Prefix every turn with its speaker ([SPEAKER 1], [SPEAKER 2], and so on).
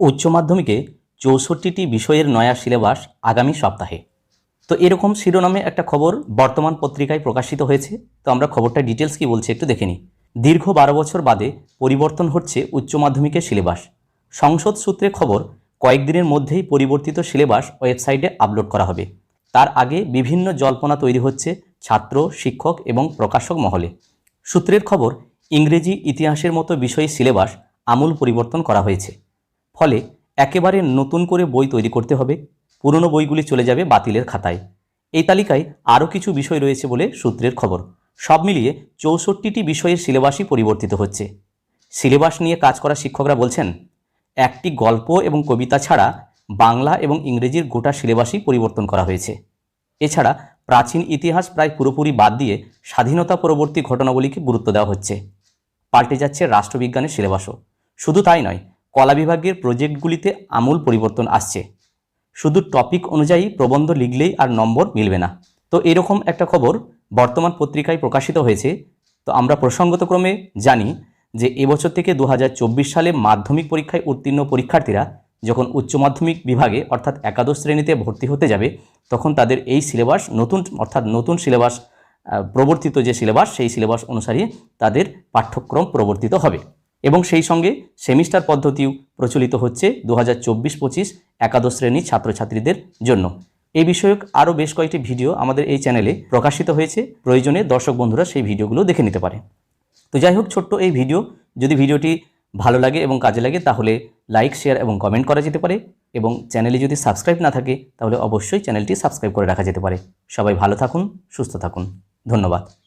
[SPEAKER 1] উচ্চ মাধ্যমিকে চৌষট্টিটি বিষয়ের নয়া সিলেবাস আগামী সপ্তাহে। তো এরকম শিরোনামে একটা খবর বর্তমান পত্রিকায় প্রকাশিত হয়েছে। তো আমরা খবরটা ডিটেলস কি বলছে একটু দেখে নিই। দীর্ঘ বারো বছর বাদে পরিবর্তন হচ্ছে উচ্চ মাধ্যমিকের সিলেবাস। সংসদ সূত্রে খবর, কয়েকদিনের মধ্যেই পরিবর্তিত সিলেবাস ওয়েবসাইটে আপলোড করা হবে। তার আগে বিভিন্ন জল্পনা তৈরি হচ্ছে ছাত্র, শিক্ষক এবং প্রকাশক মহলে। সূত্রের খবর, ইংরেজি ইতিহাসের মতো বিষয়ে সিলেবাস আমূল পরিবর্তন করা হয়েছে। ফলে একেবারে নতুন করে বই তৈরি করতে হবে, পুরনো বইগুলি চলে যাবে বাতিলের খাতায়। এই তালিকায় আরও কিছু বিষয় রয়েছে বলে সূত্রের খবর। সব মিলিয়ে চৌষট্টিটি বিষয়ের সিলেবাসই পরিবর্তিত হচ্ছে। সিলেবাস নিয়ে কাজ করা শিক্ষকরা বলছেন, একটি গল্প এবং কবিতা ছাড়া বাংলা এবং ইংরেজির গোটা সিলেবাসই পরিবর্তন করা হয়েছে। এছাড়া প্রাচীন ইতিহাস প্রায় পুরোপুরি বাদ দিয়ে স্বাধীনতা পরবর্তী ঘটনাবলীকে গুরুত্ব দেওয়া হচ্ছে। পাল্টে যাচ্ছে রাষ্ট্রবিজ্ঞানের সিলেবাসও। শুধু তাই নয় কলা বিভাগের প্রজেক্টগুলিতে আমূল পরিবর্তন আসছে। শুধু টপিক অনুযায়ী প্রবন্ধ লিখলেই আর নম্বর মিলবে না। তো এরকম একটা খবর বর্তমান পত্রিকায় প্রকাশিত হয়েছে। তো আমরা প্রসঙ্গতক্রমে জানি যে এবছর থেকে দু হাজার চব্বিশ সালে মাধ্যমিক পরীক্ষায় উত্তীর্ণ পরীক্ষার্থীরা যখন উচ্চ মাধ্যমিক বিভাগে অর্থাৎ একাদশ শ্রেণীতে ভর্তি হতে যাবে, তখন তাদের এই সিলেবাস নতুন, অর্থাৎ নতুন সিলেবাস প্রবর্তিত যে সিলেবাস, সেই সিলেবাস অনুসারে তাদের পাঠ্যক্রম প্রবর্তিত হবে। এবং সেই সঙ্গে সেমিস্টার পদ্ধতিও প্রচলিত হচ্ছে দু হাজার চব্বিশ পঁচিশ একাদশ শ্রেণির ছাত্রছাত্রীদের জন্য। এই বিষয়ক আরও বেশ কয়েকটি ভিডিও আমাদের এই চ্যানেলে প্রকাশিত হয়েছে। প্রয়োজনে দর্শক বন্ধুরা সেই ভিডিওগুলো দেখে নিতে পারে। তো যাই হোক, ছোট্ট এই ভিডিও। যদি ভিডিওটি ভালো লাগে এবং কাজে লাগে, তাহলে লাইক, শেয়ার এবং কমেন্ট করা যেতে পারে এবং চ্যানেলে যদি সাবস্ক্রাইব না থাকে, তাহলে অবশ্যই চ্যানেলটি সাবস্ক্রাইব করে রাখা যেতে পারে। সবাই ভালো থাকুন, সুস্থ থাকুন। ধন্যবাদ।